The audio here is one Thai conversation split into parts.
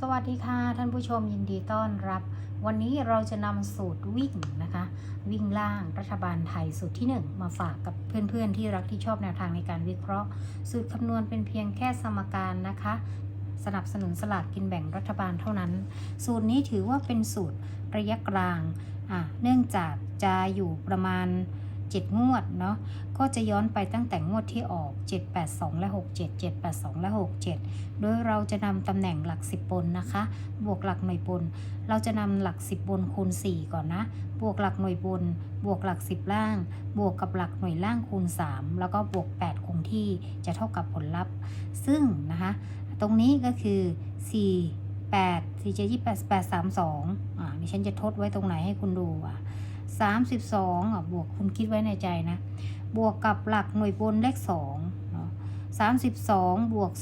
สวัสดีค่ะ ท่านผู้ชมยินดีต้อนรับ วันนี้เราจะนำสูตรวิ่งนะคะ วิ่งล่างรัฐบาลไทยสูตรที่ 1 มาฝากกับเพื่อนๆ ที่รักที่ชอบแนวทางในการวิเคราะห์ สูตรคำนวณเป็นเพียงแค่สมการนะคะ สนับสนุนสลากกินแบ่งรัฐบาลเท่านั้น สูตรนี้ถือว่าเป็นสูตรระยะกลางอะเนื่องจากจะอยู่ประมาณ 7 งวดเนาะก็จะย้อนไปตั้งแต่งวดที่ออก 782 และ 67 782 และ 67 โดยเราจะนำตำแหน่งหลัก 10 บนนะคะ บวกหลักหน่วยบน เราจะนำหลัก 10 บนคูณ 4 ก่อนนะ บวกหลักหน่วยบน บวกหลัก 10 ล่าง บวกกับหลักหน่วยล่างคูณ 3 แล้วก็บวก 8 คงที่จะเท่ากับผลลัพธ์ ซึ่งนะคะ ตรงนี้ก็คือ 4 8 4 7 28 8 3 2อ่าดิฉันจะทดไว้ตรงไหนให้คุณดูอะ 32อะบวกคุณคิดไว้ในใจนะ บวกกับหลักหน่วยบนเลข2เนาะ32 บวก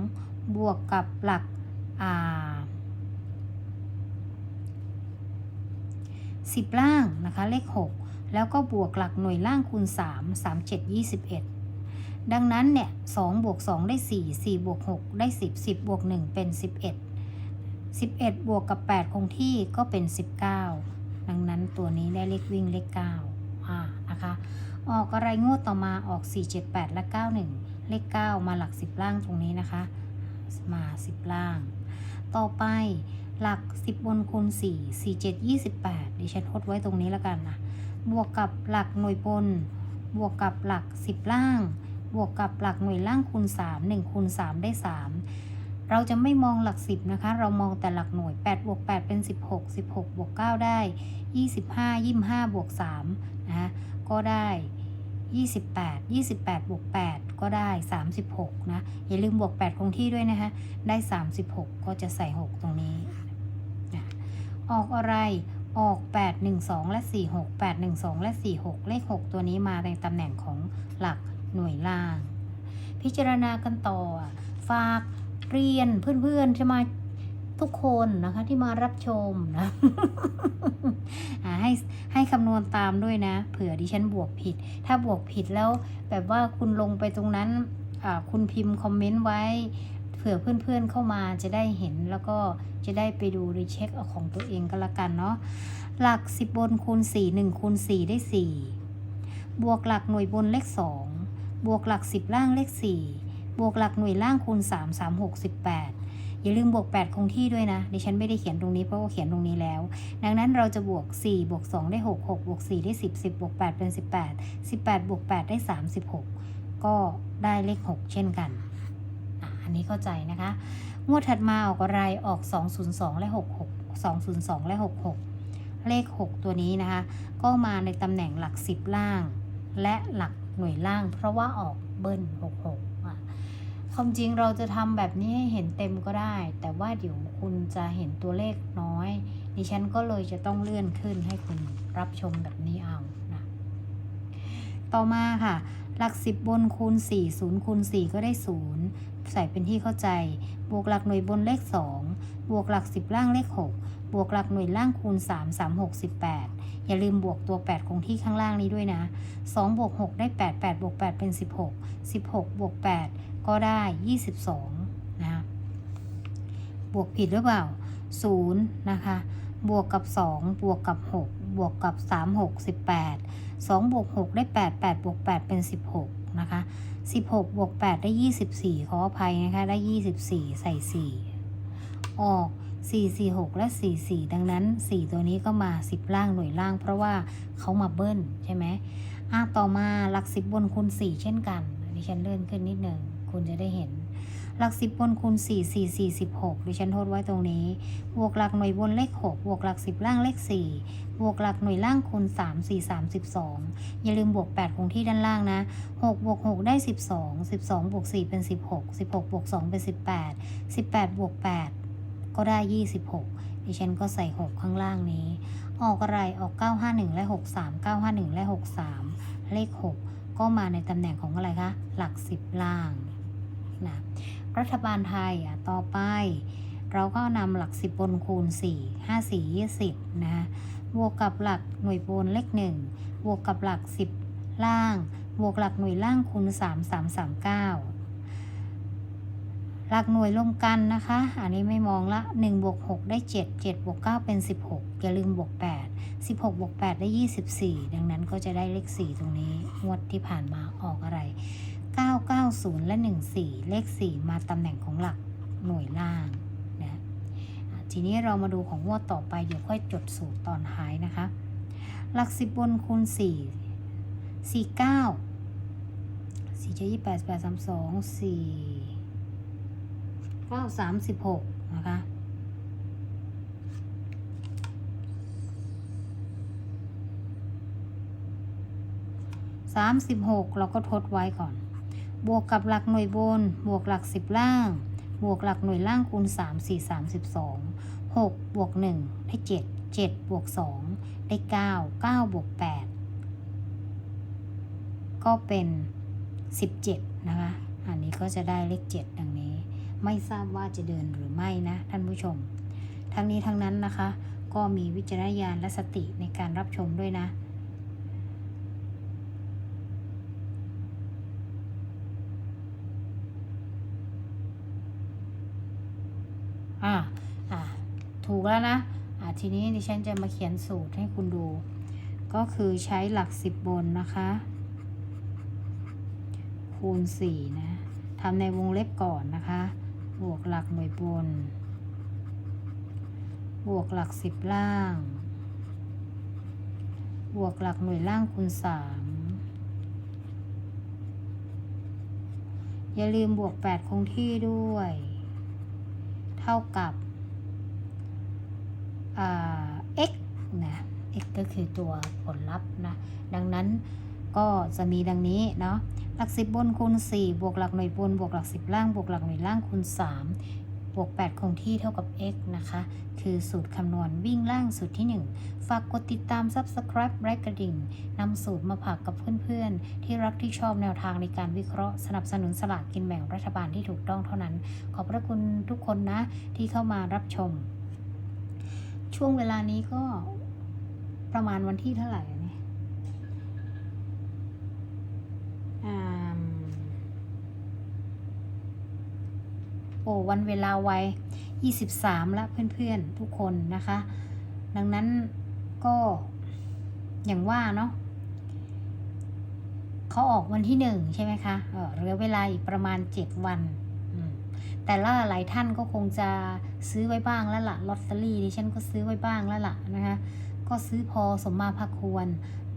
2 บวกกับหลักอ่า10 ล่างนะคะ เลข 6 แล้วก็บวกหลักหน่วยล่างคูณ 3 3 7 21 ดังนั้นเนี่ย2บวก 2 ได้ 4 4 บวก 6 ได้ 10 10 บวก 1 เป็น 11 11 บวกกับ 8 คงที่ก็เป็น 19 ดังนั้นตัวนี้ได้เลขวิ่งเลข9อ่านะคะ ออกอะไรงวดต่อมาออก 4 7 8 และ 91 เลข 9 มาหลัก 10 ล่างตรงนี้นะคะ มา 10 ล่าง ต่อไปหลัก 10 บนคูณ 4 4 7 28 ดิฉันทดไว้ตรงนี้แล้วกันนะ บวกกับหลักหน่วยบน บวกกับหลัก 10 ล่าง บวกกับหลักหน่วยล่างคูณ 3 1คูณ3ได้ 3 เราจะไม่มองหลัก10นะคะ เรามองแต่หลักหน่วย8บวก8เป็น 16 16บวก9ได้ 25 25บวก3นะคะก็ได้ 28 28บวก8ก็ได้ 36 นะ อย่าลืมบวก 8 คงที่ด้วยนะคะ ได้ 36 ก็จะใส่ 6 ตรงนี้นะออกอะไรออก 8 1 2 และ 4 6 8 1 2 และ 4 6 เลข 6 ตัวนี้มาในตำแหน่งของหลักหน่วยล่าง พิจารณากันต่อ ฝาก เรียนเพื่อนๆจะมทุกคนนะคะที่มารับชมนะให้ให้คำนวณตามด้วยนะ เผื่อดิฉันบวกผิด ถ้าบวกผิดแล้วแบบว่าคุณลงไปตรงนั้นคุณพิมพ์คอมเมนต์ไว้ เผื่อเพื่อนๆเข้ามาจะได้เห็นแล้วก็จะได้ไปดูรีเช็คเอาของตัวเองก็แล้วกันเนาะหลัก 10 บนคูณ 4 1คูณ4ได้ 4 บวกหลักหน่วยบนเลข 2 บวกหลัก 10 ล่างเลข 4 บวกหลักหน่วยล่างคูณ 3 3 6 18 อย่าลืมบวก 8 คงที่ด้วยนะ ดิฉันไม่ได้เขียนตรงนี้เพราะว่าเขียนตรงนี้แล้ว ดังนั้นเราจะบวก 4 บวก 2 ได้ 6 6 บวก 4 ได้ 10 10 บวก 8 เป็น 18 18 บวก 8 ได้ 36 ก็ได้เลข 6 เช่นกัน อันนี้เข้าใจนะคะ งวดถัดมาออกอะไรออก 202 และ 66 202 และ 66 เลข 6 ตัวนี้นะคะ ก็มาในตำแหน่งหลัก 10 ล่าง และหลักหน่วยล่าง เพราะว่าออกเบิ้ล66 ความจริงเราจะทำแบบนี้ให้เห็นเต็มก็ได้ แต่ว่าเดี๋ยวคุณจะเห็นตัวเลขน้อย ดิฉันก็เลยจะต้องเลื่อนขึ้นให้คุณรับชมแบบนี้เอานะต่อมาค่ะ หลัก10บนคูณ4 0คูณ4ก็ได้ 0 ใส่เป็นที่เข้าใจ บวกหลักหน่วยบนเลข 2 บวกหลัก 10 ล่างเลข 6 บวกหลักหน่วยล่างคูณ 3 3 6 18 อย่าลืมบวกตัว 8 คงที่ข้างล่างนี้ด้วยนะ 2 บวก 6 ได้ 8 8 บวก 8 เป็น 16 16 บวก 8 ก็ได้ 22นะบวกผิดหรือเปล่า 0 นะคะ บวกกับ 2 บวกกับ 6 บวกกับ 3 6 18 2 บวก 6 ได้ 8 8 บวก 8 เป็น 16 นะคะ 16 บวก 8 ได้ 24 ขออภัยนะคะ ได้ 24 ใส่ 4 ออก 4 4 6 และ 4 4 ดังนั้น 4 ตัวนี้ก็มา 10 ล่างหน่วยล่าง เพราะว่าเขามาเบิ้ลใช่ไหมอะต่อมาหลัก 10 บนคูณ 4 เช่นกันดิฉันเลื่อนขึ้นนิดหนึ่ง คุณจะได้เห็น หลัก10บบนคูณ4 4 4 16ดิฉันโทษไว้ตรงนี้ บวกหลักหน่วยบนเลข 6 บวกหลัก 10 ล่างเลข 4 บวกหลักหน่วยล่างคูณ 3 4 32อย่าลืมบวก 8 คงที่ด้านล่างนะ 6 บวก 6 ได้ 12 12 บวก 4 เป็น 16 16 บวก 2 เป็น 18 18 บวก 8 ก็ได้ 26ดิฉันก็ใส่ 6 ข้างล่างนี้ ออกอะไรออก 951 และ 63 951 และ 63 เลข 6 ก็มาในตำแหน่งของอะไรคะ หลัก 10 ล่าง นะ รัฐบาลไทยอะต่อไป เราก็นำหลัก10บนคูณ 4 5 4 20นะคะบวกกับหลักหน่วยบนเลข1บวกกับหลัก 10 ล่าง บวกหลักหน่วยล่างคูณ 3 3 3 9หลักหน่วยรวมกันนะคะ อันนี้ไม่มองละ 1 บวก 6 ได้ 7 7 บวก 9 เป็น 16 อย่าลืมบวก 8 16 บวก 8 ได้ 24 ดังนั้นก็จะได้เลข 4 ตรงนี้ งวดที่ผ่านมาออกอะไร 990 และ 14 เลข 4 มาตำแหน่งของหลักหน่วยล่างนะอะทีนี้เรามาดูของงวดต่อไปเดี๋ยวค่อยจดสูตรตอนท้ายนะคะ หลัก 10 บนคูณ 4 49 4เจะ28 8 32 4ก็สามสิบหกนะคะ สามสิบหกเราก็ทดไว้ก่อน บวกกับหลักหน่วยบน บวกหลักสิบล่าง บวกหลักหน่วยล่างคูณสามสี่สามสิบสองหกบวกหนึ่งได้เจ็ดเจ็ดบวกสองได้เก้าเก้าบวกแปดก็เป็นสิบเจ็ดนะคะ อันนี้ก็จะได้เลขเจ็ดดังนี้ ไม่ทราบว่าจะเดินหรือไม่นะ ท่านผู้ชม ทั้งนี้ทั้งนั้นนะคะ ก็มีวิจารณญาณและสติในการรับชมด้วยนะ อ่าอ่าถูกแล้วนะอ่าทีนี้ดิฉันจะมาเขียนสูตรให้คุณดู ก็คือใช้หลักสิบบนนะคะ คูณสี่นะทำในวงเล็บก่อนนะคะ บวกหลักหน่วยบน บวกหลักสิบล่าง บวกหลักหน่วยล่างคูณสามอย่าลืมบวกแปดคงที่ด้วย ท่ากับ x นะ x ก็คือตัวผลลัพธ์นะ ดังนั้นก็จะมีดังนี้เนาะ หลักสิบบนคูณ4บวกหลักหน่วยบนบวกหลักสิบล่างบวกหลักหน่วยล่างคูณ3 บวก 8 คงที่เท่ากับ x นะคะ คือสูตรคำนวณวิ่งล่างสูตรที่ 1 ฝากกดติดตาม subscribe และกระดิ่งนำสูตรมาผักกับเพื่อนๆ ที่รักที่ชอบแนวทางในการวิเคราะห์ สนับสนุนสลากกินแบ่งรัฐบาลที่ถูกต้องเท่านั้น ขอบพระคุณทุกคนนะ ที่เข้ามารับชม ช่วงเวลานี้ก็ประมาณวันที่เท่าไหร่เนี่ยอ่ามโอ้วันเวลาไว23 แล้วเพื่อนๆทุกคนนะคะ ดังนั้นก็อย่างว่าเนาะเขาออกวันที่หนึ่งใช่ไหมคะเออเหลือเวลาอีกประมาณ 7 วัน แต่ละหลายท่านก็คงจะซื้อไว้บ้างแล้วล่ะลอตเตอรี่ดิฉันก็ซื้อไว้บ้างแล้วล่ะนะคะ ก็ซื้อพอสมมาพาควร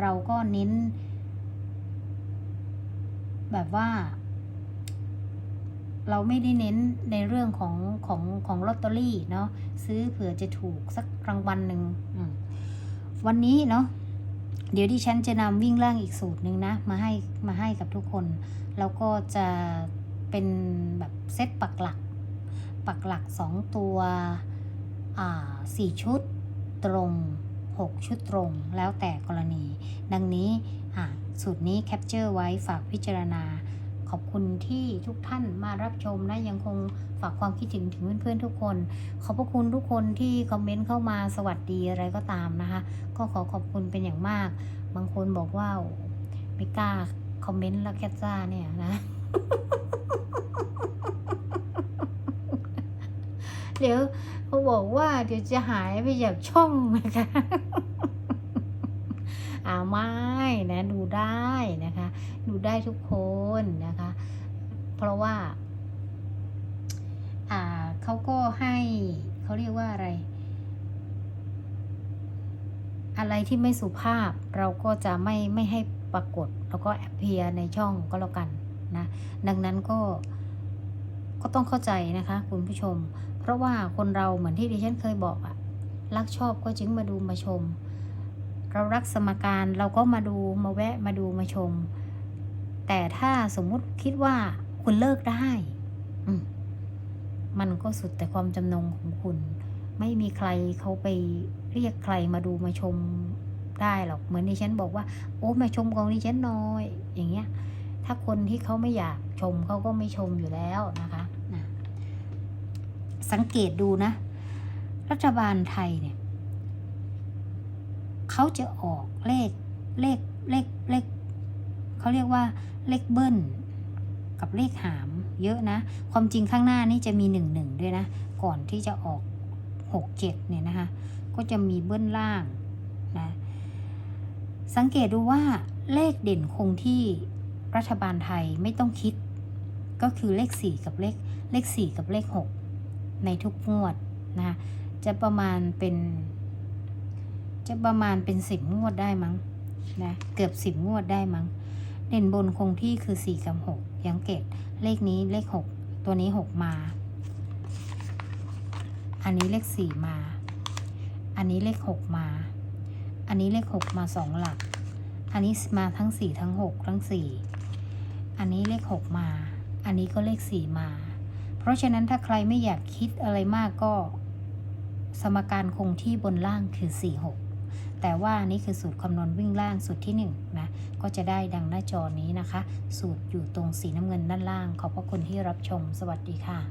เราก็เน้น แบบว่า เราไม่ได้เน้นในเรื่องของของของลอตเตอรี่เนาะซื้อเผื่อจะถูกสักรางวัลหนึ่งวันนี้เนาะเดี๋ยวดิฉันจะนำวิ่งล่างอีกสูตรหนึ่งนะ มาให้มาให้กับทุกคน แล้วก็จะเป็นแบบเซตปักหลัก ปักหลักสองตัวอ่าสี่ชุดตรง 6 ชุดตรง แล้วแต่กรณี ดังนี้อ่าสูตรนี้แคปเจอร์ไว้ฝากพิจารณา ขอบคุณที่ทุกท่านมารับชมนะยังคงฝากความคิดถึงถึงเพื่อนๆทุกคน ขอบพระคุณทุกคนที่คอมเมนต์เข้ามาสวัสดีอะไรก็ตามนะคะ ก็ขอขอบคุณเป็นอย่างมาก บางคนบอกว่าไม่กล้าคอมเมนต์แล้วแคปซ่าเนี่ยนะ เดี๋ยวเขาบอกว่าเดี๋ยวจะหายไปจากช่องนะคะอ่าไม่นะดูได้นะคะ ดูได้ทุกคนนะคะ เพราะว่าอ่าเขาก็ให้เขาเรียกว่าอะไร อะไรที่ไม่สุภาพเราก็จะไม่ไม่ให้ปรากฏ แล้วก็แอปเพียในช่องก็แล้วกันนะ ดังนั้นก็ก็ต้องเข้าใจนะคะ คุณผู้ชม เพราะว่าคนเราเหมือนที่ดิฉันเคยบอกอะรักชอบก็จึงมาดูมาชม เรารักสมการเราก็มาดูมาแวะมาดูมาชม แต่ถ้าสมมุติคิดว่าคุณเลิกได้มันก็สุดแต่ความจำนงของคุณ ไม่มีใครเขาไปเรียกใครมาดูมาชมได้หรอกเหมือนดิฉันบอกว่า โอ้มาชมของดิฉันน้อย อย่างเงี้ย ถ้าคนที่เขาไม่อยากชมเขาก็ไม่ชมอยู่แล้วนะคะนะสังเกตดูนะ รัฐบาลไทยเนี่ยเขาจะออกเลขเลขเลขเลข เขาเรียกว่าเลขเบิ้ลกับเลขหามเยอะนะ ความจริงข้างหน้านี่จะมีหนึ่งหนึ่งด้วยนะ ก่อนที่จะออกหกเจ็ดเนี่ยนะคะ ก็จะมีเบื้องล่างนะ สังเกตดูว่าเลขเด่นคงที่รัฐบาลไทยไม่ต้องคิด ก็คือเลข 4 กับเลขเลข 4 กับเลข 6 ในทุกงวดนะจะประมาณเป็น จะประมาณเป็น 10 งวดได้มั้งนะเกือบ 10 งวดได้มั้ง เด่นบนคงที่คือ 4 กับ 6 ยังเกตเลขนี้เลข 6 ตัวนี้ 6 มา อันนี้เลข 4 มา อันนี้เลข 6 มา อันนี้เลข 6 มา 2 หลัก อันนี้มาทั้ง 4 ทั้ง 6 ทั้ง 4 อันนี้เลข 6 มา อันนี้ก็เลข 4 มา เพราะฉะนั้นถ้าใครไม่อยากคิดอะไรมากก็ สมการคงที่บนล่างคือ 4 6 แต่ว่านี่คือสูตรคำนวณวิ่งล่างสูตรที่1นะก็จะได้ดังหน้าจอนี้นะคะ สูตรอยู่ตรงสีน้ำเงินด้านล่าง ขอบพระคุณที่รับชม สวัสดีค่ะ